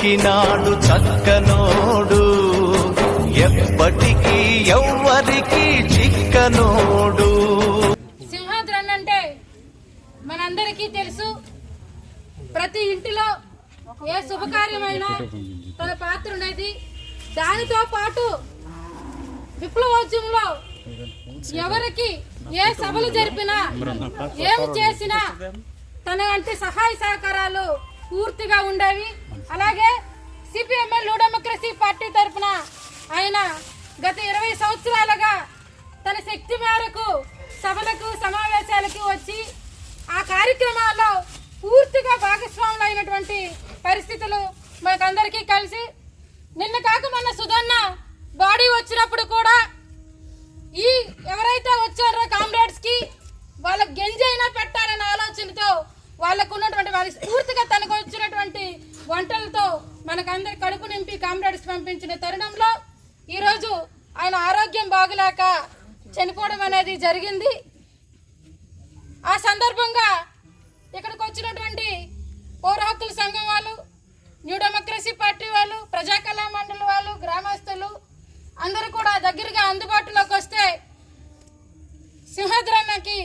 చక్కలోకెక్కినాడు చక్కనోడు. ఎప్పటికీ ఎవ్వరికి చిక్కనోడు. సింహాద్రన్ అంటే మనందరికీ తెలుసు. ప్రతి ఇంటిలో ఏ శుభకార్యమైనా తన పాత్ర ఉండేది దానితో పాటు విప్లవోద్యమంలో ఎవరికి ఏ సభలు జరిపినా ఏమి చేసినా తన వంటి సహాయ సహకారాలు పూర్తిగా ఉండేవి. అలాగే సిపిఎంఎల్ న్యూ డెమోక్రసీ పార్టీ తరఫున ఆయన గత ఇరవై సంవత్సరాలుగా తన శక్తి మేరకు సభలకు సమావేశాలకు వచ్చి ఆ కార్యక్రమాల్లో పూర్తిగా భాగస్వాములు అయినటువంటి పరిస్థితులు మనకందరికీ కలిసి నిన్న కాక మొన్న సుధన్న బాడీ వచ్చినప్పుడు కూడా ఈ ఎవరైతే వచ్చారో కామ్రేడ్స్కి వాళ్ళ గెంజి పెట్టాలనే ఆలోచనతో వాళ్ళకు ఉన్నటువంటి వాళ్ళ స్ఫూర్తిగా తనకు వంటలతో మనకందరి కడుపు నింపి కామ్రేడ్స్ పంపించిన తరుణంలో ఈరోజు ఆయన ఆరోగ్యం బాగులేక చనిపోవడం అనేది జరిగింది. ఆ సందర్భంగా ఇక్కడికి వచ్చినటువంటి పౌర హక్కుల సంఘం వాళ్ళు న్యూ డెమోక్రసీ పార్టీ వాళ్ళు ప్రజా కళా మండలి వాళ్ళు గ్రామస్తులు అందరూ కూడా దగ్గరగా అందుబాటులోకి వస్తే సింహద్రన్నకి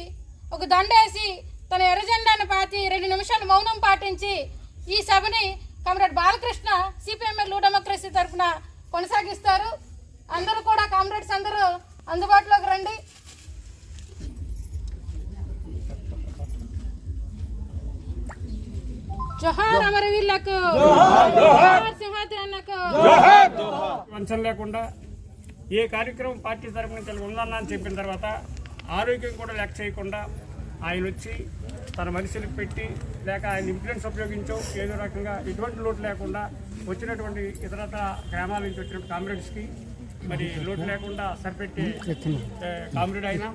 ఒక దండేసి తన ఎర్రజెండాను పాతి రెండు నిమిషాలు మౌనం పాటించి ఈ సభని కామ్రేడ్ బాలకృష్ణ సిపిఎంఎల్ డెమోక్రసీ తరఫున కొనసాగిస్తారు. అందరూ కూడా కామ్రేడ్స్ అందరూ అందుబాటులోకి రండి. జోహార్ సింహాద్రన్నకు వంచన లేకుండా ఏ కార్యక్రమం పార్టీ తరఫున నుంచి ఉందన్నా అని చెప్పిన తర్వాత ఆరోగ్యం కూడా లెక్క చేయకుండా ఆయన వచ్చి తన మనుషులకు పెట్టి లేక ఆయన ఇన్ఫ్లుయెన్స్ ఉపయోగించో ఏదో రకంగా ఎటువంటి లోటు లేకుండా వచ్చినటువంటి ఇతరత్ర గ్రామాల నుంచి వచ్చిన కామ్రేడ్స్కి మరి లోటు లేకుండా సరిపెట్టే కామ్రేడ్ అయినా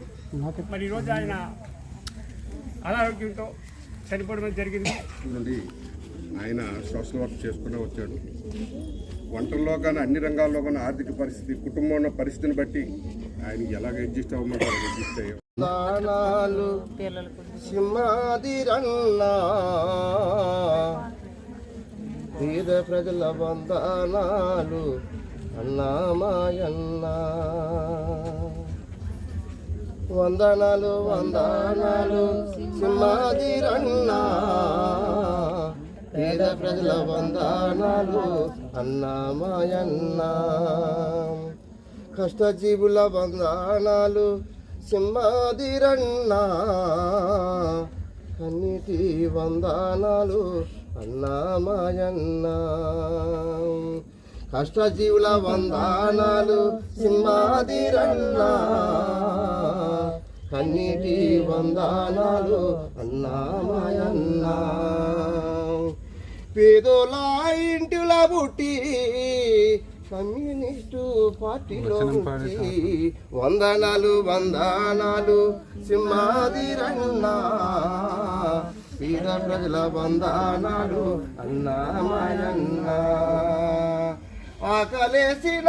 మరి ఈరోజు ఆయన అనారోగ్యంతో చనిపోవడం జరిగింది. ఆయన సోషల్ వర్క్ చేసుకునే వచ్చాడు. వంటల్లో కానీ అన్ని రంగాల్లో కానీ ఆర్థిక పరిస్థితి కుటుంబం ఉన్న పరిస్థితిని బట్టి ఆయన ఎలాగ అడ్జస్ట్ అవ్వమంటారు అడ్జస్ట్ అయ్యాం దానాలు సింహాదిరన్నా. పేద ప్రజల వందనాలు అన్నామాయన్నా వందనాలు వందనాలు సింహాదిరన్నా. పేద ప్రజల వందనాలు అన్నామాయన్నా కష్టజీవుల వందనాలు సింహాదిరన్నా కన్నిటి వందనాలు అన్నామాయన్న కష్టజీవుల వందనాలు సింహాదిరన్నా కన్నిటి వందనాలు అన్నామాయన్నా పేదోలా ఇంటిల పుట్టి కమ్యూనిస్టు పార్టీలో వందనాలు వందనాలు సింహాదిరన్నా పేద ప్రజల వందనాలు అన్నామాయన్నా ఆకలేసిన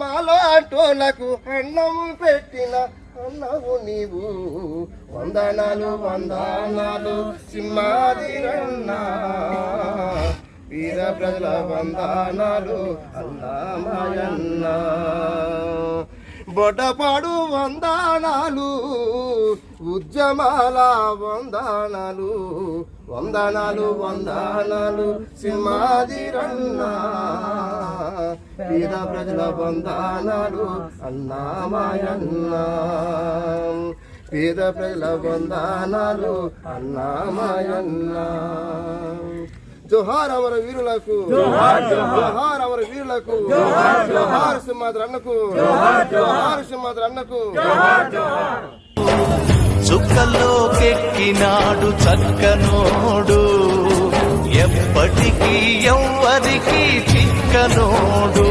మాలాటోలకు అన్నం పెట్టిన అన్నవు నీవు. వందనాలు వందనాలు సింహాదిరన్నా వీర ప్రజల వందనాలు అన్నామాయన్న బొడపాడు వందనాలు ఉద్యమాల వందనాలు వందనాలు వందనాలు సింహాదిరన్న. వీర ప్రజల వందనాలు అన్నామాయన్న పేద ప్రజల వందనాలు అన్నామాయన్న జోహార్ అమర వీరులకు జోహార్ అమర వీరులకు జోహార్ సింహాద్రి అన్నకు జోహార్ సింహాద్రి అన్నకు చుక్కలోకెక్కినాడు చక్కనోడు ఎప్పటికీ ఎవ్వరికి చిక్కనోడు.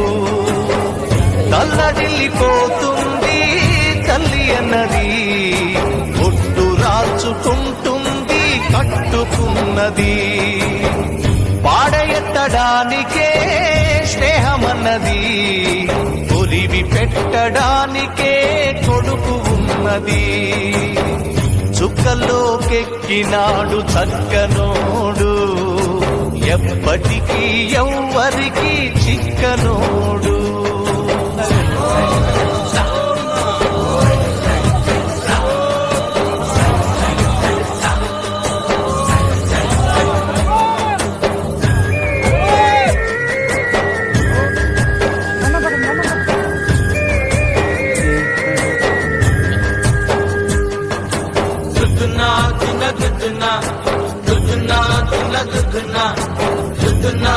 ఉన్నది. ఒలివి పెట్టడానికే కొడుకు ఉన్నది. చుక్కలోకెక్కినాడు చక్కనోడు. ఎప్పటికీ ఎవ్వరికి చిక్కనోడు. దుద్దునా దుద్దునా దున్న దుద్దునా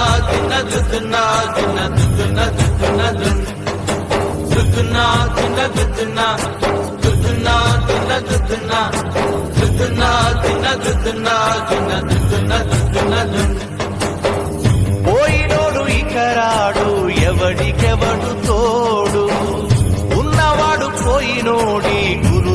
దుద్దునా దున్న దుద్దునా దున్న దుద్దున దుద్దున దుద్దునా దున్న దుద్దునా దుద్దునా దున్న దుద్దునా పోయినోడు ఇకరాడు ఎవడికెవడు తోడు. ఉన్నవాడు పోయినోడి గురు